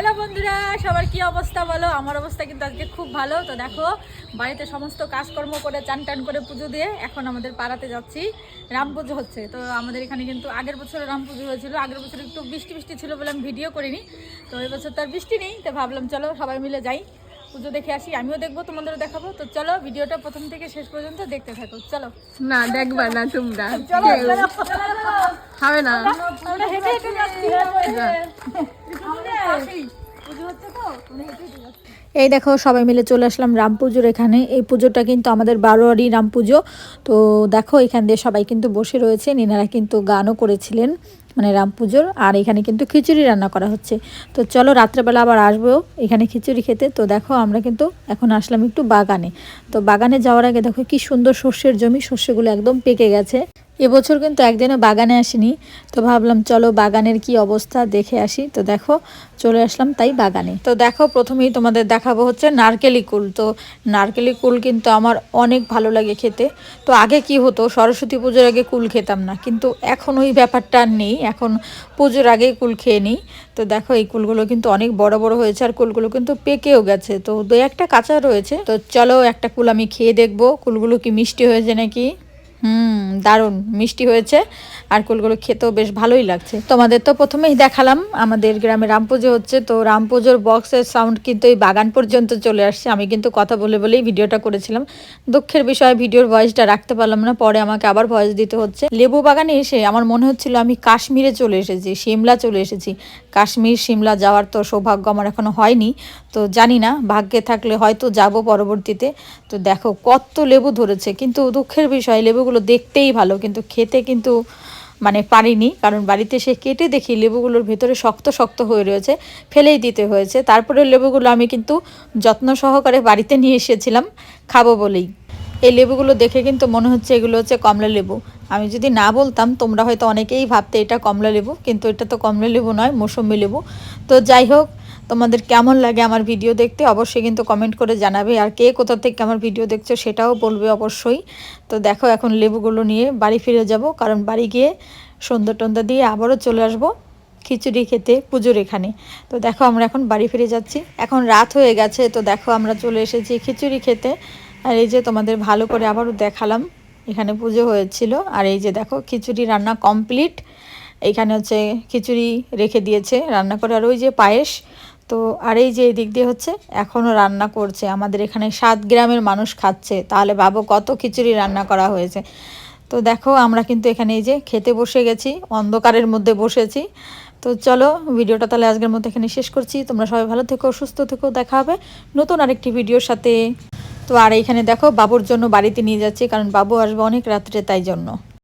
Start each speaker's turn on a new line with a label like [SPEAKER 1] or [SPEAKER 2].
[SPEAKER 1] Hello বন্ধুরা সবার কি অবস্থা বলো? আমার অবস্থা কিন্তু আজকে খুব ভালো। তো দেখো বাড়িতে সমস্ত কাজকর্ম করে চান টান করে পুজো দিয়ে এখন আমাদের পাড়াতে যাচ্ছি। রাম পুজো হচ্ছে। তো আমাদের এখানে কিন্তু আগের বছর রাম পুজো হয়েছিল। আগের বছর একটু বৃষ্টি বৃষ্টি ছিল বলে আমি ভিডিও করিনি। তো এই বছর তো আর বৃষ্টি নেই তো ভাবলাম চলো সবাই মিলে যাই। পুজো দেখে আসি আমিও দেখব তোমাদেরও দেখাবো। তো চলো ভিডিওটা প্রথম থেকে শেষ পর্যন্ত দেখতে থাকো। চলো।
[SPEAKER 2] না দেখবা না তোমরা। হবে না।
[SPEAKER 1] এই দেখো, সবাই মিলে চলে আসলাম রাম পুজোর এখানে। এই পুজোটা কিন্তু আমাদের বারোয়ারি রাম পুজো। তো দেখো, এখান দিয়ে সবাই কিন্তু বসে রয়েছে নিনারা কিন্তু গানও করেছিলেন মানে রাম পুজোর। আর এখানে কিন্তু খিচুড়ি রান্না করা হচ্ছে। তো চলো, রাত্রেবেলা আবার আসব এখানে খিচুড়ি খেতে। তো দেখো, আমরা কিন্তু এখন আসলাম একটু বাগানে। তো বাগানে যাওয়ার আগে দেখো, কি সুন্দর শস্যের জমি। শস্যগুলো একদম পেকে গেছে। এবছর কিন্তু একদিনও বাগানে আসিনি, তো ভাবলাম চলো বাগানের কি অবস্থা দেখে আসি। তো দেখো, চলে আসলাম তাই বাগানে। তো দেখো, প্রথমেই তোমাদের দেখাবো হচ্ছে নারকেলি কুল। তো নারকেলি কুল কিন্তু আমার অনেক ভালো লাগে খেতে। তো আগে কি হতো, সরস্বতী পুজোর আগে কুল খেতাম না, কিন্তু এখন ওই ব্যাপারটা নেই। এখন পুজোর আগেই কুল খেয়ে নিই। তো দেখো, এই কুলগুলো কিন্তু অনেক বড় বড় হয়েছে আর কুলগুলো কিন্তু পেকেও গেছে। তো দু একটা কাঁচা রয়েছে। তো চলো একটা কুল আমি খেয়ে দেখব। কুলগুলো কি মিষ্টি হয়েছে নাকি? হুম, দারুণ, মিষ্টি হয়েছে। আর কুলগুলো খেতেও বেশ ভালোই লাগছে। তোমাদের তো প্রথমেই দেখালাম, আমাদের গ্রামে রাম পুজো হচ্ছে, তো রাম পুজোর বক্সের সাউন্ড কিন্তু এই বাগান পর্যন্ত চলে আসছে। আমি কিন্তু কথা বলে বলেই ভিডিওটা করেছিলাম। দুঃখের বিষয়ে, ভিডিওর ভয়েসটা রাখতে পারলাম না, পরে আমাকে আবার ভয়েস দিতে হচ্ছে। লেবু বাগানে এসে আমার মনে হচ্ছিল আমি কাশ্মীরে চলে এসেছি, সিমলা চলে এসেছি। কাশ্মীর, সিমলা যাওয়ার তো সৌভাগ্য আমার এখনও হয়নি, তো জানি না, ভাগ্যে থাকলে হয়তো যাব পরবর্তীতে। তো দেখো, কত লেবু ধরেছে, কিন্তু দুঃখের বিষয় লেবুগুলো দেখতেই ভালো, কিন্তু খেতে কিন্তু মানে পারিনি, কারণ বাড়িতে সে কেটে দেখি লেবুগুলোর ভেতরে শক্ত শক্ত হয়ে রয়েছে, ফেলেই দিতে হয়েছে। তারপরে লেবুগুলো আমি কিন্তু যত্ন সহকারে বাড়িতে নিয়ে এসেছিলাম, খাব বলেই। এই লেবুগুলো দেখে কিন্তু মনে হচ্ছে এগুলো হচ্ছে কমলা লেবু। আমি যদি না বলতাম, তোমরা হয়তো অনেকেই ভাবতে এটা কমলা লেবু, কিন্তু এটা তো কমলা লেবু নয় মৌসুম্বি লেবু। তো যাই হোক, তোমাদের কেমন লাগে আমার ভিডিও দেখতে অবশ্যই কিন্তু কমেন্ট করে জানাবে, আর কে কোথা থেকে আমার ভিডিও দেখছ সেটাও বলবে অবশ্যই। তো দেখো এখন লেবুগুলো নিয়ে বাড়ি ফিরে যাব, কারণ বাড়ি গিয়ে সন্ধ্যা টন্ধা দিয়ে আবারও চলে আসব। খিচুড়ি খেতে পুজোর এখানে। তো দেখো আমরা এখন বাড়ি ফিরে যাচ্ছি। এখন রাত হয়ে গেছে, তো দেখো আমরা চলে এসেছি খিচুড়ি খেতে। আর এই যে তোমাদের ভালো করে আবারও দেখালাম, এখানে পুজো হয়েছিল। আর এই যে দেখো খিচুড়ি রান্না কমপ্লিট। এইখানে হচ্ছে খিচুড়ি রেখে দিয়েছে, রান্না করে। আর ওই যে পায়েস, তো আর এই যে এদিক দিয়ে হচ্ছে, এখনও রান্না করছে। আমাদের এখানে সাত গ্রামের মানুষ খাচ্ছে, তাহলে ভাবো কত খিচুড়ি রান্না করা হয়েছে। তো দেখো আমরা কিন্তু এখানে এই যে খেতে বসে গেছি, অন্ধকারের মধ্যে বসেছি। তো চলো, ভিডিওটা তাহলে আজকের মতো এখানে শেষ করছি। তোমরা সবাই ভালো থেকো, সুস্থ থেকো, দেখা হবে নতুন আরেকটি ভিডিওর সাথে। তো আর এখানে দেখো, বাবুর জন্য বাড়িতে নিয়ে যাচ্ছি, কারণ বাবু আসবে অনেক রাত্রে তাই জন্য।